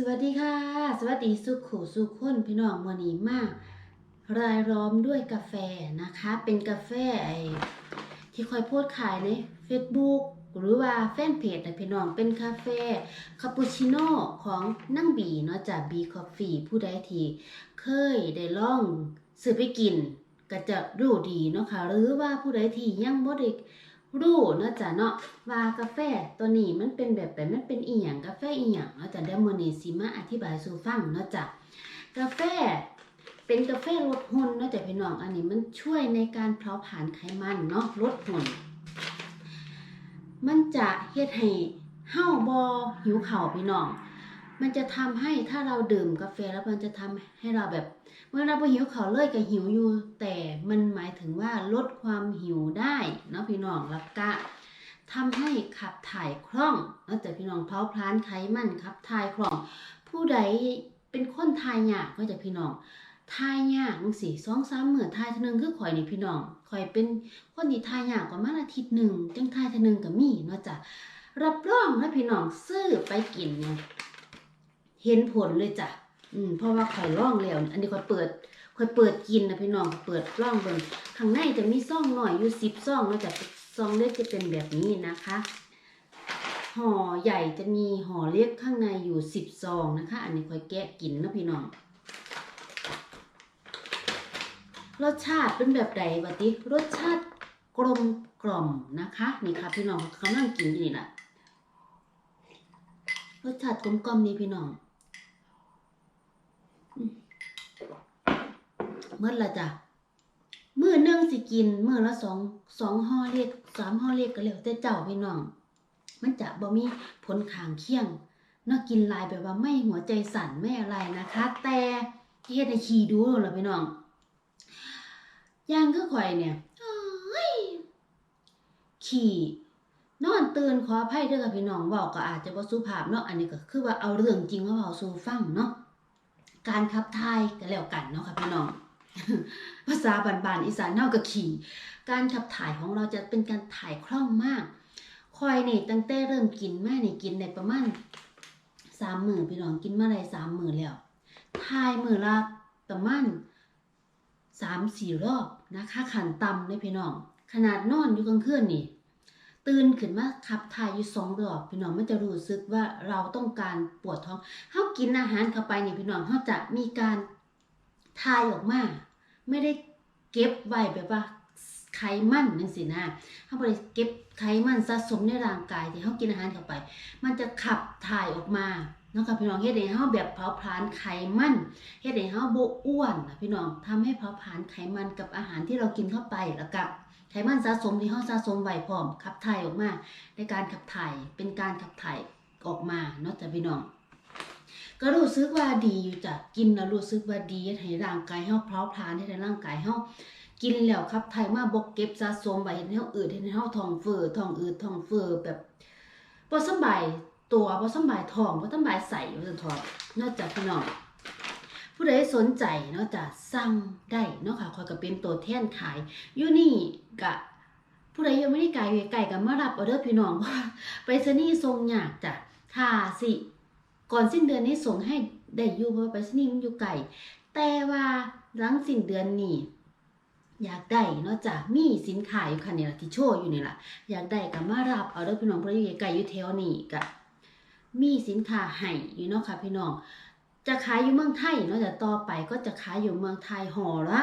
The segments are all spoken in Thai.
สวัสดีค่ะ สวัสดีสุขูสุขคนพี่น้องมื่อนี้มากรายล้อมด้วยกาแฟนะคะ เป็นกาแฟไอที่คอยโพสขายใน Facebook หรือว่าแฟนเพจนะพี่น้องเป็นกาแฟคาปูชิโน่ของนั่งบีเนาะจากบีคอฟฟี่ผู้ใดที่เคยได้ลองซื้อไปกิน ก็จะรู้ดีเนาะค่ะหรือว่าผู้ใดที่ยังบ่ได้ รู้เนาะจ้ะเนาะว่ากาแฟตัวนี้มันเป็นแบบแบบมันเป็นอีหยังกาแฟอีหยังเนาะจ้ะเดี๋ยวมื้อนี้สิมาอธิบายสู่ฟังเนาะจ้ะกาแฟเป็นกาแฟลดหุ่นเนาะจ้ะพี่น้องอันนี้มันช่วยในการเผาผลาญไขมันเนาะลดหุ่น มันจะเฮ็ดให้เฮาบ่หิวเข้าพี่น้องมันจะทำให้ถ้าเราดื่มกาแฟแล้วมันจะทำให้เราแบบ เมื่อเราบ่หิวข้าเลยก็หิวอยู่ แต่มันหมายถึงว่าลดความหิวได้เนาะพี่น้องแล้วก็ทำให้ขับถ่ายคล่องเนาะแต่พี่น้องเผาผลาญไขมันขับถ่ายคล่อง ผู้ใดเป็นคนทายยากก็จะพี่น้องทายยากจังซี่สองสามเหมือทายทนึงคือข่อยนี่พี่น้องข่อยเป็นคนที่ทายยากประมาอาทิตย์หนึ่งจังทายทนึงก็มีเนาะจ้ะรับรองนะพี่น้องซื้อไปกินเนี่ยเห็นผลเลยจ้ะ อืมเพราะว่าข่อยล่องแล้ว อันนี้ข่อยเปิดข่อยเปิดกินนะพี่น้องเปิดล่องเบิ่งข้างในจะมีซ่องหน่อยอยู่สิบซ่องแล้วจากซองเล็กจะเป็นแบบนี้นะคะห่อใหญ่จะมีห่อเล็กข้างในอยู่สิบซองนะคะ อันนี้ข่อยแกะกินนะพี่น้องรสชาติเป็นแบบใดบัดนี้รสชาติกลมกล่อมนะคะ นี่ค่ะพี่น้องกำลังกินอยู่นี่แหละรสชาติกลมกล่อมนี่พี่น้อง เมื่อละจ้ะมื้อนึงสิกินมื้อละสองสองห่อเล็กสามห่อเล็กก็แล้วแต่เจ้าพี่น้อง มันจะบ่มีผลข้างเคียงนาะกินลายแบบว่าไม่หัวใจสั่นไม่อะไรนะคะ แต่เฮ็ดให้ขี้ดูแล้วล่ะพี่น้องย่างคือข่อยเนี่ยขี้นอนตื่นขออภัยเด้อค่ะพี่น้องเว้าก็อาจจะบ่สุภาพเนาะอันนี้ก็คือว่าเอาเรื่องจริงมาเว้าสู่ฟังเนาะการขับถ่ายก็แล้วกันเนาะค่ะพี่น้อง ภาษาบานๆอีสานเฮาก็ขี่การขับถ่ายของเราจะเป็นการถ่ายคล่องมากคอยนี่ตั้งแต่เริ่มกินมานี่กินได้ประมาณสามหมื้อพี่น้องกินมาได้สามหมื้อแล้วถ่ายมือละประมาณสามสี่รอบนะคะขันต่ำเลยพี่น้อง ขนาดนอนอยู่กลางคืนนี่ตื่นขึ้นมาขับถ่ายอยู่สองรอบพี่น้องมันจะรู้สึกว่าเราต้องการปวดท้องเฮากินอาหารเข้าไปนี่พี่น้องเฮาจะมีการ ทายออกมาไม่ได้เก็บไว้แบบว่าไขมันจังซี่นะเฮาบ่ได้เก็บไขมันสะสมในร่างกายที่เฮากินอาหารเข้าไป มันจะขับถ่ายออกมาเนาะค่ะพี่น้องเฮ็ดให้เฮาแบบเผาผลาญไขมันเฮ็ดให้เฮาบ่อ้วนนะพี่น้องทำให้เผาผลาญไขมันกับอาหารที่เรากินเข้าไปแล้วก็ไขมันสะสมที่เฮาสะสมไว้พร้อมขับถ่ายออกมาในการขับถ่ายเป็นการขับถ่ายออกมาเนาะจ้ะพี่น้อง ก็รู้สึกว่าดีอยู่จ้ะกินแล้วรู้สึกว่าดีให้ร่างกายเฮาเพลาผลาญให้ร่างกายเฮากินแล้วขับถ่ายมาบกเก็บสะสมไว้เฮ็ดให้เฮาอืดเฮ็ดให้เฮาท้องเฟ้อท้องอืดท้องเฟ้อแบบบ่สบายตัวบ่สบายท้องบ่สบายไส้ว่าซั่นอะเนาะจ้ะพี่น้องผู้ใดสนใจเนาะจะสั่งได้เนาะค่ะคอยก็เป็นตัวแทนขายอยู่นี่กะผู้ใดยังไม่ได้ไกลอยู่ไกลกันมารับออเดอร์พี่น้องว่าไปรษณีย์ส่งยากจ้ะถ้าสิ ก่อนสิ้นเดือนนี้ส่งให้ได้อยู่เพราะว่าไปรษณีมันอยู่ไกลแต่ว่าหลังสิ้นเดือนนี้อยากได้เนาะจ้ะมีสินค้าอยู่คันนี้ล่ะที่โชว์อยู่นี่ล่ะอยากได้ก็มารับเอาเด้อพี่น้องเพราะอยู่ไกลอยู่แถวนี้ก็มีสินค้าให้อยู่เนาะค่ะพี่น้องจะขายอยู่เมืองไทยเนาะแต่ต่อไปก็จะขายอยู่เมืองไทยห่อละ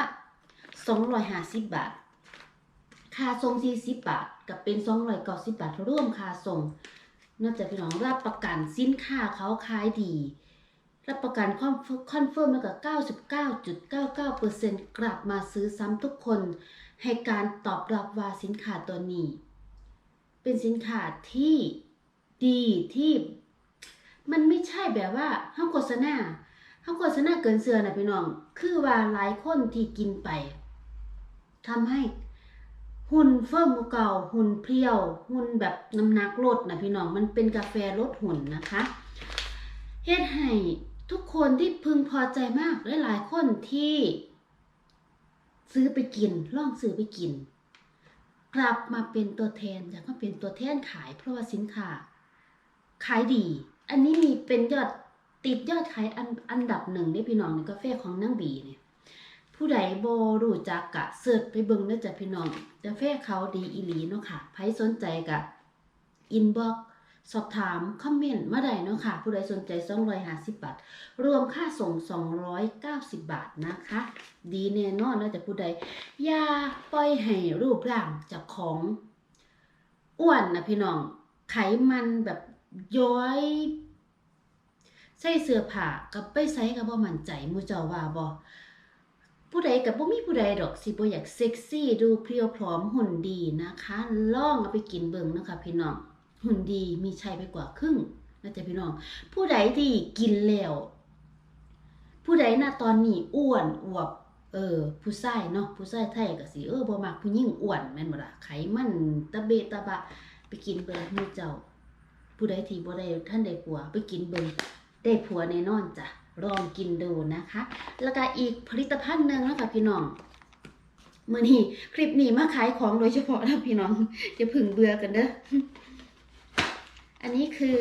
250บาท ค่าส่ง40บาท กับเป็น290บาทร่วมค่าส่ง นอกจากพี่น้องรับประกันสินค้าเขาขายดี รับประกันคอนคอนเฟิร์มแล้วก็99.99%กลับมาซื้อซ้ำทุกคน ให้การตอบรับว่าสินค้าตัวนี้ เป็นสินค้าที่ดีที่ มันไม่ใช่แบบว่าเฮาโฆษณาเฮาโฆษณาเกินเสือนะพี่น้อง คือว่าหลายคนที่กินไปทำให้ หุ่นเฟิ่มเก่าหุ่นเพรียว หุ่นแบบน้ำหนักลดนะพี่น้องมันเป็นกาแฟลดหุ่นนะคะเฮ็ดให้ทุกคนที่พึงพอใจมากหลายๆคนที่ ซื้อไปกินลองซื้อไปกิน กลับมาเป็นตัวแทนอยากมาเป็นตัวแทนขายเพราะว่าสินค้าขายดี อันนี้มีเป็นยอดติดยอดขายอันอันดับหนึ่งได้พี่น้องในกาแฟของนางบีเนี่ย ผู้ใดโบรู้จักกะเสิร์ชไปเบิ่งเด้อจ้ะพี่น้องกาแฟเขาดีอีหลีเนาะค่ะใครสนใจกะอินบ็อกสอบถาม คอมเมนต์มาได้เนาะค่ะ ผู้ใดสนใจ 250 บาท รวมค่าส่ง 290 บาทนะคะ ดีแน่นอนแล้วแต่ผู้ใดอย่าปล่อยให้รูปร่างจากของอ้วนนะพี่น้อง ไขมันแบบย้อยใส่เสื้อผ้ากับไปใส่กับบ่มั่นใจมูเจ้าว่าบ่ ผู้ใดกับบ่มีผู้ใดดอกสิบ่อยากเซ็กซี่ดูเพรียวพร้อมหุ่นดีนะคะล่องเอาไปกินเบิ่งนะคะพี่น้องหุ่นดีมีชัยไปกว่าครึ่งนะจ๊ะพี่น้อง ผู้ใดที่กินแล้วผู้ใดน่ะตอนนี้อ้วนอวบเออผู้ชายเนาะผู้ชายไทยก็สิเออบ่มักผู้หญิงอ้วนแม่นบ่ล่ะไขมันตะเบตะบะ ไปกินเบิ่งหมู่เจ้า ผู้ใดที่บ่ได้ท่านได้ผัว ไปกินเบิ่งได้ผัวแน่นอนจ้ะ ลองกินดูนะคะ แล้วก็อีกผลิตภัณฑ์หนึงนะคะพี่น้องมือนี้คลิปนี้มาขายของโดยเฉพาะนะพี่น้องอย่าพึ่งเบื่อกันเด้ออันนี้คือ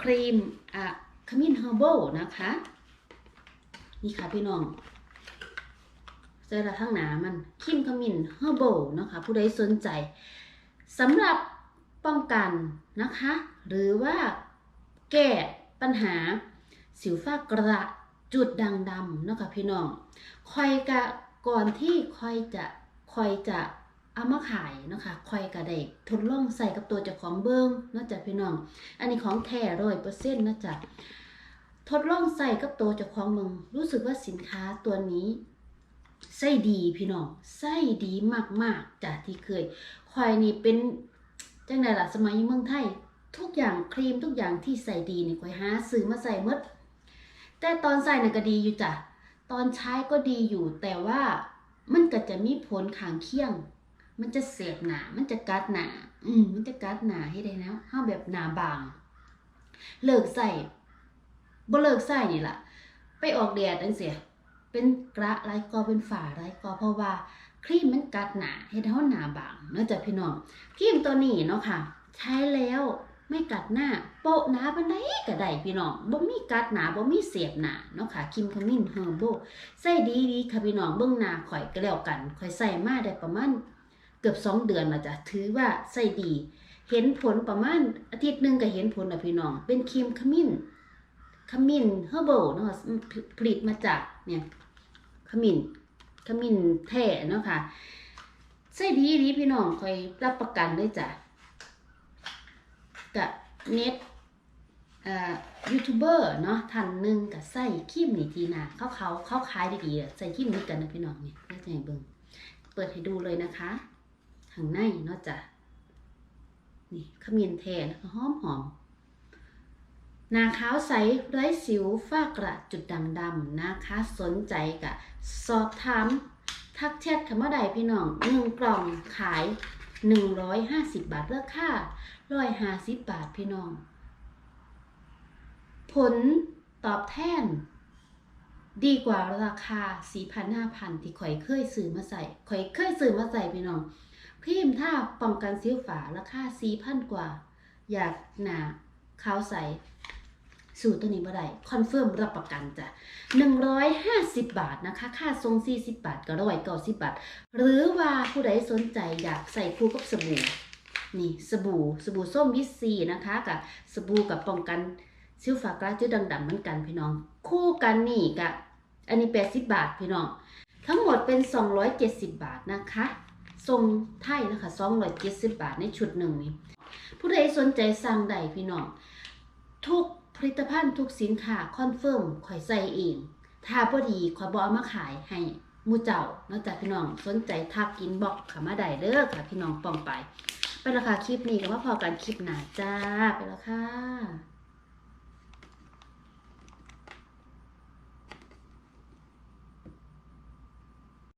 ครีมอะขมิ้นเฮอร์บนะคะ นี่ค่ะพี่น้องเจอละข้างหนามันคิมขมิ้นเฮอร์บเนะคะ ผู้ใดสนใจสำหรับป้องกันนะคะ หรือว่าแก้ปัญหาสิวฟ้ากระ จุดด่างดำเนาะค่ะพี่น้องคอยกะก่อนที่คอยจะคอยจะเอามาขายเนาะคะคอยกะได้ทดลองใส่กับตัวเจ้าของเบิ้งเนาะจ้ะพี่น้อง อันนี้ของแท้ร้อยเปอร์เซ็นต์นะจ๊ะทดลองใส่กับตัวเจ้าของมึงรู้สึกว่าสินค้าตัวนี้ใส่ดีพี่น้องใส่ดีมากๆจากที่เคยควายนี่เป็นจังไดล่ะสมัยเมืองไทย ทุกอย่างครีมทุกอย่างที่ใส่ดีนี่ควายหาซื้อมาใส่หมด แต่ตอนใส่น่ะก็ดีอยู่จ้ะ ตอนใช้ก็ดีอยู่ แต่ว่ามันก็จะมีผลข้างเคียง มันจะเสียบหนา มันจะกัดหนา อืม มันจะกัดหนาให้ได้แล้วห้าแบบหนาบาง เลิกใส่บ่เลิกใส่นี่ล่ะ ไปออกแดดจังเสีย เป็นกระไรกอเป็นฝาไรกอเพราะว่าครีมมันกัดหนาให้เฮาหนาบางเนาะจ้ะพี่น้องครีมตัวนี้เนาะค่ะ ใช้แล้ว ไม่กัดหน้า โปะหนาปานใดก็ได้พี่น้องบ่มีกัดหนาบ่มีเสียบหนาเนาะค่ะคิมขมิ้นเฮอร์โบใส่ดีดีค่ะพี่น้องเบิ่งหน้าข่อยก็แล้วกันข่อยใส่มาได้ประมาณเกือบสองเดือนแล้วจ้ะถือว่าใส่ดี เห็นผลประมาณอาทิตย์หนึ่งก็เห็นผลนะพี่น้อง เป็นครีมขมิ้นขมิ้นเฮอร์เบเนาะผลิตมาจากเนี่ยขมิ้นขมิ้นแท้เนาะค่ะใส่ดีดีพี่น้องคอยรับประกันเลยจ้ะ กับเน็ตยูทูบเบอร์เนาะท่านหนึ่งกับใส่ครีมนี่ทีน่ะเขาเขาเขาขายดีๆอะใส่ครีมนี้กันนะพี่น้องเนี่ยได้ใจเบิ่งเปิดให้ดูเลยนะคะข้างในเนาะจ้ะนี่ขมิ้นแทนหอมหอมหนาขาวใสไร้สิวฝ้ากระจุดด่างดำนะคะสนใจกะสอบถามทักแชทคำว่าใดพี่น้องหนึ่งกล่องขาย 150 บาทราคา150 บาทพี่น้อง ผลตอบแทน ดีกว่าราคา 4,500 ที่ข่อยเคยซื้อมาใส่ข่อยเคยซื้อมาใส่พี่น้องครีมถ้าป้องกันสิวฝาราคา4,000 กว่า อยากหนาขาวใส สูตรตัวนี้บ่ได้คอนเฟิร์มรับประกันจ้ะ150 บาทนะคะ ค่าทรง 40 บาทก็ร้อยเก้าสิบบาท หรือว่าผู้ใดสนใจอยากใส่คู่กับสบู่นี่สบู่สบู่ส้มวิซีนะคะกับสบู่กับป้องกันสิวฝากระจุดด่างๆเหมือนกันพี่น้อง คู่กันนี่กับอันนี้ 80 บาทพี่น้อง ทั้งหมดเป็น 270 บาทนะคะทรงไทยนะคะ270 บาทในชุดหนึ่งนี้ผู้ใดสนใจสั่งได้พี่น้อง ทุก ผลิตภัณฑ์ทุกสินค้าคอนเฟิร์มข่อยใส่เอง ถ้าพอดีข่อยบเอามาขายให้มูเจ้านอกจากพี่น้องสนใจทักกินบอกขามาได้เด้อค่ะพี่น้องป้องไป ไปและค่ะคลิปนี้ก็มาพอกันคลิปหนาจ้าไปและค่ะ